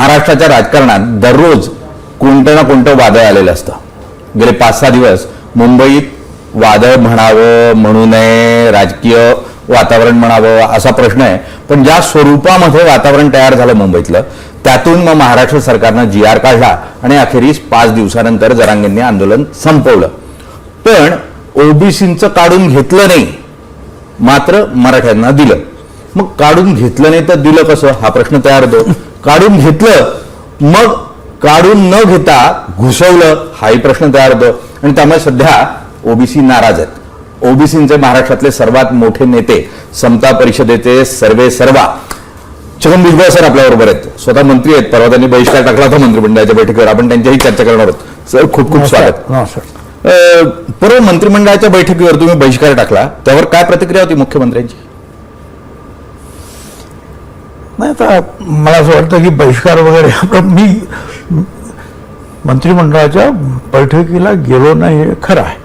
महाराष्ट्राच्या राजकारणात दररोज कोणतं ना कोणतं वादळ आलेलं असतं. गेले पाच सहा दिवस मुंबईत वादळ म्हणावं म्हणू नये राजकीय वातावरण म्हणावं असा प्रश्न आहे. पण ज्या स्वरूपामध्ये वातावरण तयार झालं मुंबईतलं त्यातून मग महाराष्ट्र सरकारनं जी आर काढला आणि अखेरीस पाच दिवसानंतर जरांगेंनी आंदोलन संपवलं. पण ओबीसींचं काढून घेतलं नाही मात्र मराठ्यांना दिलं. मग काढून घेतलं नाही तर दिलं कसं? हा प्रश्न तयार होतो. काढून घेतलं मग काढून न घेता घुसवलं हाही प्रश्न तयार होतो. आणि त्यामुळे सध्या ओबीसी नाराज आहेत. ओबीसींचे महाराष्ट्रातले सर्वात मोठे नेते समता परिषदेचे सर्वे सर्वा. छगन भुजबळ सर आपल्याबरोबर आहेत. स्वतः मंत्री आहेत परवा त्यांनी बहिष्कार टाकला होता मंत्रिमंडळाच्या बैठकीवर. आपण त्यांच्याही चर्चा करणार आहोत. सर खूप खूप स्वागत. परवा मंत्रिमंडळाच्या बैठकीवर तुम्ही बहिष्कार टाकला. त्यावर काय प्रतिक्रिया होती मुख्यमंत्र्यांची? नाही आता मला असं वाटतं की बहिष्कार वगैरे आपण मी मंत्रिमंडळाच्या बैठकीला गेलो नाही हे खरं आहे.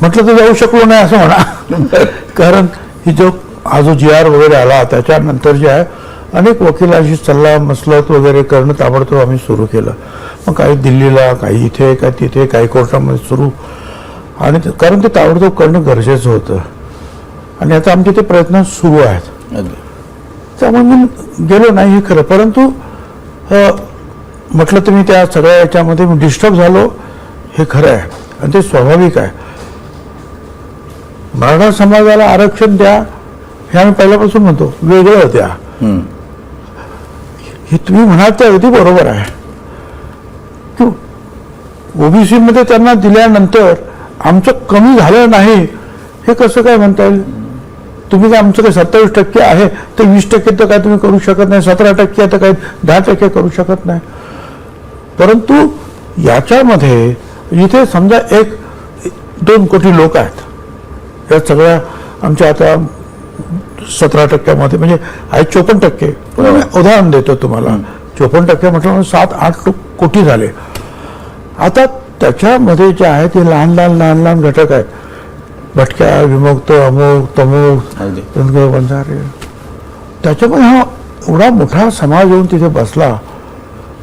म्हटलं तर जाऊ शकलो नाही असं म्हणा. कारण ही जो हा जो जी आर वगैरे आला त्याच्यानंतर जे आहे अनेक वकिलांशी सल्ला मसलत वगैरे करणं ताबडतोब आम्ही सुरू केलं. मग काही दिल्लीला काही इथे काही तिथे काही कोर्टामध्ये सुरू. आणि कारण ते ताबडतोब करणं गरजेचं होतं. आणि आता आमचे ते प्रयत्न सुरू आहेत. त्यामुळे मी गेलो नाही हे खरं. परंतु म्हटलं मी त्या सगळ्या याच्यामध्ये मी डिस्टर्ब झालो हे खरं आहे. आणि ते स्वाभाविक आहे. मराठा समाजाला आरक्षण द्या हे आम्ही पहिल्यापासून म्हणतो. वेगळं द्या. हे तुम्ही म्हणाल ते अगदी बरोबर आहे. की ओबीसी मध्ये त्यांना दिल्यानंतर आमचं कमी झालं नाही हे कसं काय म्हणता येईल? तुम्ही काय आमचं काही सत्तावीस टक्के आहे ते वीस टक्के तर काय तुम्ही करू शकत नाही. सतरा टक्के तर काय दहा टक्के करू शकत नाही. परंतु याच्यामध्ये इथे समजा एक दोन कोटी लोक आहेत. या सगळ्या आमच्या आता सतरा टक्क्यामध्ये म्हणजे आहे चोपन्न टक्के. पण मी उदाहरण देतो तुम्हाला. चोपन्न टक्के म्हटलं सात आठ कोटी झाले. आता त्याच्यामध्ये जे आहे ते लहान लहान लहान लहान घटक आहेत. भटक्या विमुक्त अमुक तमुक. धनगर बंजारे त्याच्यामुळे हा एवढा मोठा समाज येऊन तिथे बसला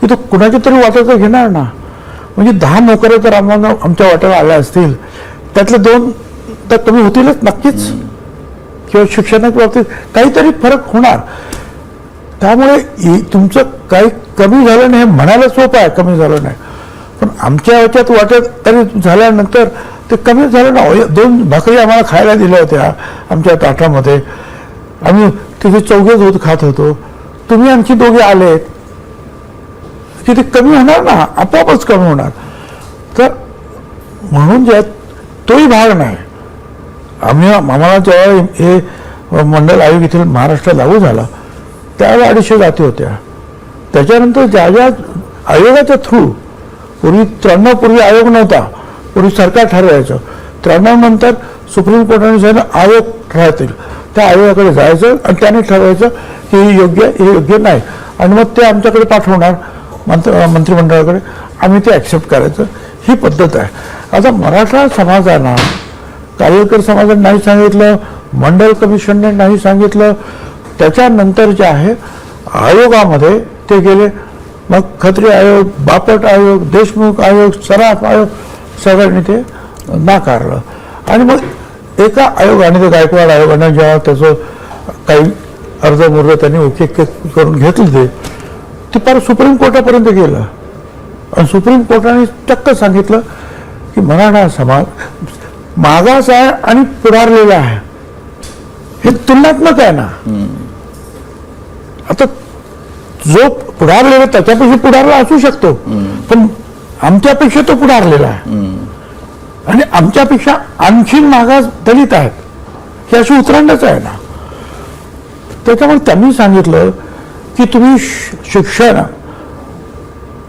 की तो कुणाच्या तरी वाट्याचं घेणार ना? म्हणजे दहा नोकऱ्या तर आम्हाला आमच्या वाट्याला आल्या असतील. त्यातले दोन तर कमी होतीलच नक्कीच. किंवा शिक्षणाच्या बाबतीत काहीतरी फरक होणार. त्यामुळे तुमचं काही कमी झालं नाही हे म्हणायला सोपं आहे कमी झालं नाही. पण आमच्या ह्याच्यात वाटत तरी झाल्यानंतर ते कमी झालं ना. दोन भाकरी आम्हाला खायला दिल्या होत्या आमच्या ताटामध्ये. आम्ही तिथे चौघे दूध खात होतो. तुम्ही आणखी दोघे आलेत की ते कमी होणार ना? आपोआपच कमी होणार. तर म्हणून जे तोही भाग नाही. आम्ही आम्हाला जेव्हा हे मंडल आयोग येथील महाराष्ट्र लागू झाला त्यावेळेला अडीचशे जाती होत्या. त्याच्यानंतर ज्या ज्या आयोगाच्या थ्रू पूर्वी त्र्याण्णव पूर्वी आयोग नव्हता पूर्वी सरकार ठरवायचं. त्र्याण्णव नंतर सुप्रीम कोर्टाने सांगितलं आयोग राहतील त्या आयोगाकडे जायचं आणि त्याने ठरवायचं की हे योग्य हे योग्य नाही. आणि मग ते आमच्याकडे पाठवणार मंत्र मंत्रिमंडळाकडे. आम्ही ते ॲक्सेप्ट करायचं. ही पद्धत आहे. आता मराठा समाजानं कार्यकर समाजाने नाही सांगितलं मंडल कमिशनने नाही सांगितलं त्याच्यानंतर जे आहे आयोगामध्ये ते गेले. मग खत्री आयोग बापट आयोग देशमुख आयोग सराफ आयोग सगळ्यांनी ते नाकारलं. आणि मग एका आयोगाने ते गायकवाड आयोगाने जेव्हा त्याचं काही अर्धमुर्ध त्यांनी ओके करून घेतलं ते ते फार सुप्रीम कोर्टापर्यंत गेलं. आणि सुप्रीम कोर्टाने चक्क सांगितलं की मराठा समाज मागास आहे आणि पुढारलेला आहे. हे तुलनात्मक आहे ना. आता जो पुढारलेला त्याच्यापेक्षा पुढारला असू शकतो. पण आमच्यापेक्षा तो पुढारलेला आहे. आणि आमच्यापेक्षा आणखीन मागास दलित आहेत. हे अशी उतरंडच आहे ना. त्याच्यामुळे त्यांनी सांगितलं की तुम्ही शिक्षण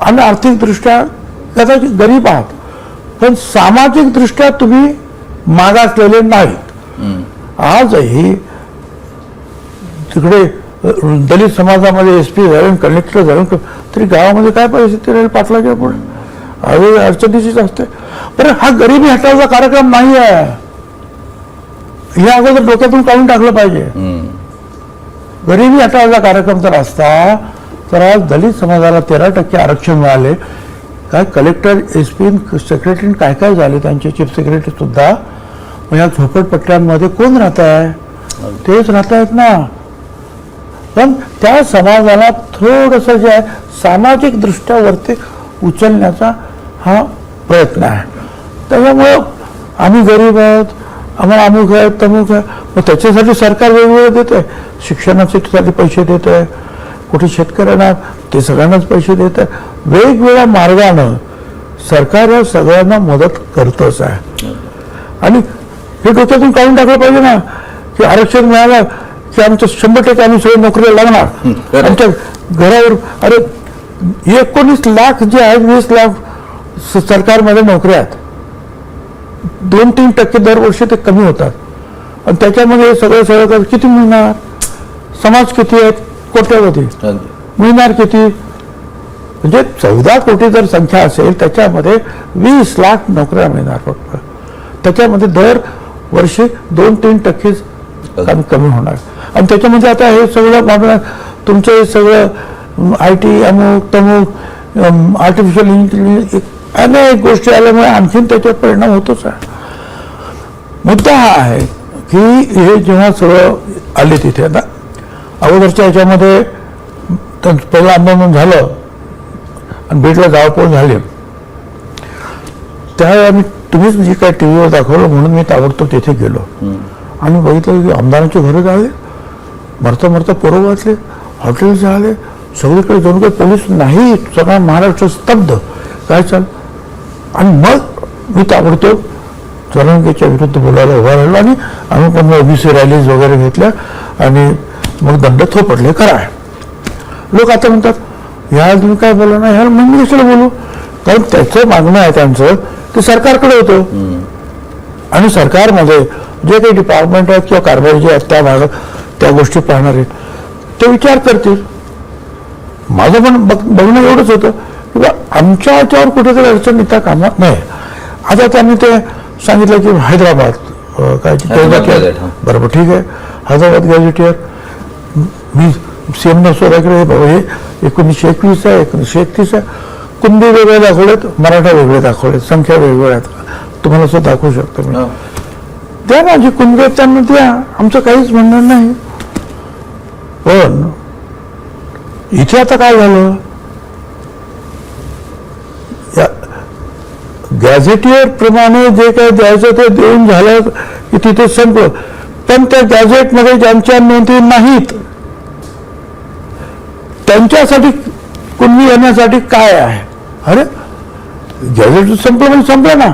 आणि आर्थिकदृष्ट्या कदाचित गरीब आहात. पण सामाजिकदृष्ट्या तुम्ही मागासलेले नाहीत. आजही तिकडे दलित समाजामध्ये एस पी झाले कलेक्टर झाले तरी गावामध्ये काय परिस्थिती राहील? पाटलाच्या पुढे? अरे अडचणीचीच असते. पण हा गरिबी हटावचा कार्यक्रम नाही आहे हे अगोदर डोक्यातून काढून टाकलं पाहिजे. गरिबी हटावचा कार्यक्रम जर असता तर आज दलित समाजाला तेरा टक्के आरक्षण मिळाले. काय कलेक्टर एस पी सेक्रेटरी काय काय झाले त्यांचे चीफ सेक्रेटरी सुद्धा? मग या झोपडपट्ट्यांमध्ये कोण राहत आहे? तेच राहत आहेत ना. पण त्या समाजाला थोडंसं जे आहे सामाजिक दृष्ट्या वरती उचलण्याचा हा प्रयत्न आहे. त्याच्यामुळं आम्ही गरीब आहोत आम्हाला अमुक आहे तमुक आहे. मग त्याच्यासाठी सरकार वेगवेगळं देत आहे शिक्षणासाठी पैसे देत आहे कुठे शेतकऱ्यांना ते सगळ्यांनाच पैसे देत आहे वेगवेगळ्या मार्गानं सरकार या सगळ्यांना मदत करतच आहे. आणि हे डोक्यातून काढून टाकलं पाहिजे ना की आरक्षण मिळालं की आमचं शंभर टक्के आम्ही सगळे नोकरीला लागणार. आमच्या घरावर अरे एकोणीस लाख जे आहेत वीस लाख सरकारमध्ये नोकऱ्या आहेत. दोन तीन टक्के दरवर्षी ते कमी होतात. आणि त्याच्यामध्ये सगळं सगळं किती मिळणार? समाज किती आहेत कोट्यावधी. मिळणार किती? म्हणजे चौदा कोटी जर संख्या असेल त्याच्यामध्ये वीस लाख नोकऱ्या मिळणार फक्त. त्याच्यामध्ये दर वर्षी दोन तीन टक्के कमी कमी होणार. आणि त्याच्यामध्ये आता हे सगळं तुमचं हे सगळं आय टी अमुक तमुक आर्टिफिशियल इंटेलिजन्स अनेक गोष्टी आल्यामुळे आणखीन त्याच्यावर परिणाम होतोच आहे. मुद्दा हा आहे की हे जेव्हा सगळं आले तिथे आता अगोदरच्या ह्याच्यामध्ये त्यांचं पहिलं आंदोलन झालं आणि बीडला जाळपोळ झाले. त्यावेळी आम्ही तुम्हीच जी काय टी व्हीवर दाखवलं म्हणून मी ताबडतोब तिथे गेलो. आणि बघितलं की आमदारांची घरं जाळले मरता मरता पोरं वाचले हॉटेल जाळले सगळीकडे जाऊन काही पोलीस नाही सगळा महाराष्ट्र स्तब्ध. काय चाल? आणि मग मी ताबडतोब जरांगेच्या विरुद्ध बोलायला उभा राहिलो आणि आम्ही पण ओबीसी रॅलीज वगैरे घेतल्या आणि मग दंड थोपटले करा लोक आता म्हणतात ह्या तुम्ही काय बोला ना ह्याला मी कशाला बोलू? कारण त्याचं मागणं आहे त्यांचं ते सरकारकडे होतं. आणि सरकारमध्ये जे काही डिपार्टमेंट आहेत किंवा कारभारी जे आहेत त्या भागात त्या गोष्टी पाहणार आहेत. ते विचार करतील. माझं पण बघ बघणं एवढंच होतं. की बा आमच्या याच्यावर कुठेतरी अडचण येता कामा नाही. आता त्यांनी ते सांगितलं की हैदराबाद काय. बरोबर ठीक आहे. हैदराबाद गॅझेटियर. मी सीएम नसोदाकडे बाबा हे एकोणीसशे एकवीस आहे एकोणीसशे एकतीस आहे. कुंडी वेगळे दाखवलेत मराठा वेगळे दाखवलेत संख्या वेगवेगळ्या आहेत. तुम्हाला असं दाखवू शकतो मी. जे कुंडे आहेत त्यांना द्या. आमचं काहीच म्हणणं नाही. पण इथे आता काय झालं? या- गॅझेटियर प्रमाणे जे काही द्यायचं ते देऊन झालं की तिथे संपलं पण त्या गॅझेटमध्ये ज्यांच्या नोंदी नाहीत त्यांच्यासाठी कुणबी येण्यासाठी काय आहे? अरे गॅझेट संपलं म्हणजे संपलं ना.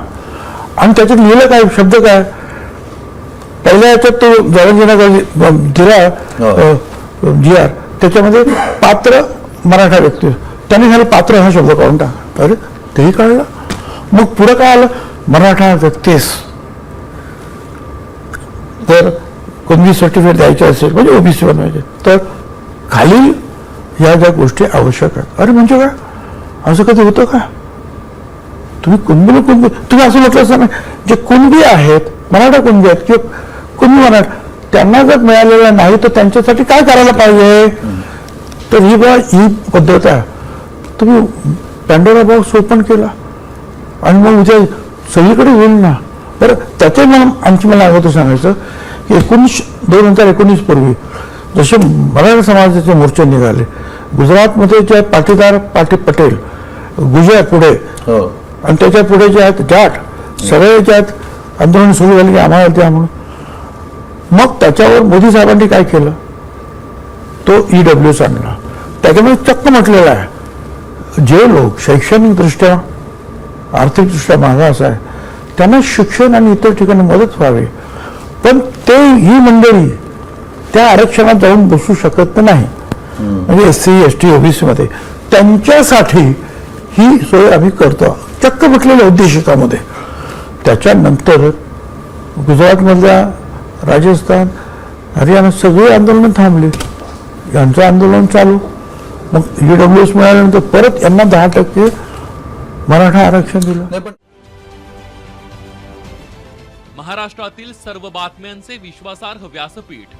आणि त्याच्यात लिहिलं काय? शब्द काय? पहिल्या याच्यात तो दिला हो. जी आर त्याच्यामध्ये पात्र मराठा व्यक्ती. त्यांनी झालं पात्र हा शब्द काढून टाक अरे तेही कळलं. मग पुढं काय आलं? मराठा व्यक्तीस. जर कोणती सर्टिफिकेट द्यायचे असेल म्हणजे ओबीसी बनवायचे. तर खाली या ज्या गोष्टी आवश्यक आहेत. अरे म्हणजे काय? असं कधी होतं का? तुम्ही कुणबी कुणबी तुम्ही असं म्हटलं असं नाही. जे कुणबी आहेत मराठा कुणबी आहेत किंवा कुणबी मराठा त्यांना जर मिळालेलं नाही तर त्यांच्यासाठी काय करायला पाहिजे? तर ही बा ही पद्धत आहे. तुम्ही पॅन्डोरा बॉक्स ओपन केला. आणि मग उद्या सगळीकडे होईल ना. बरं त्याचे मला आणखी मला अगोदर सांगायचं की एकोणीस दोन हजार एकोणीस पूर्वी जसे मराठा समाजाचे मोर्चे निघाले गुजरातमध्ये जे पाटीदार पाटी पटेल गुजया पुढे हो. आणि त्याच्या पुढे जे आहेत जाट सगळे जे आहेत आंदोलन सुरू झाले की आम्हाला द्या म्हणून. मग त्याच्यावर मोदी साहेबांनी काय केलं? तो ई डब्ल्यू आणला. त्याच्यामध्ये चक्क म्हटलेला आहे. जे लोक शैक्षणिकदृष्ट्या आर्थिकदृष्ट्या मागास आहे त्यांना शिक्षण आणि इतर ठिकाणी मदत व्हावी. पण ते ही मंडळी त्या आरक्षणात जाऊन बसू शकत नाही. म्हणजे एस सी एस टी ओबीसीमध्ये त्यांच्यासाठी ही सोय आम्ही करतो. चक्क म्हटलेल्या उद्देशिकामध्ये त्याच्यानंतर गुजरातमधल्या राजस्थान. हरियाणा सगळी आंदोलनं थांबली. यांचं आंदोलन चालू. मग ई डब्ल्यू एस मिळाल्यानंतर परत यांना दहा टक्के मराठा आरक्षण दिलं. महाराष्ट्रातील सर्व बातम्यांचे विश्वासार्ह व्यासपीठ.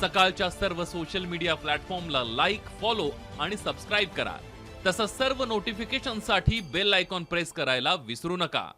सकाळच्या सर्व सोशल मीडिया प्लॅटफॉर्मला लाईक फॉलो आणि सबस्क्राईब करा. तसंच सर्व नोटिफिकेशनसाठी बेल आयकॉन प्रेस करायला विसरू नका.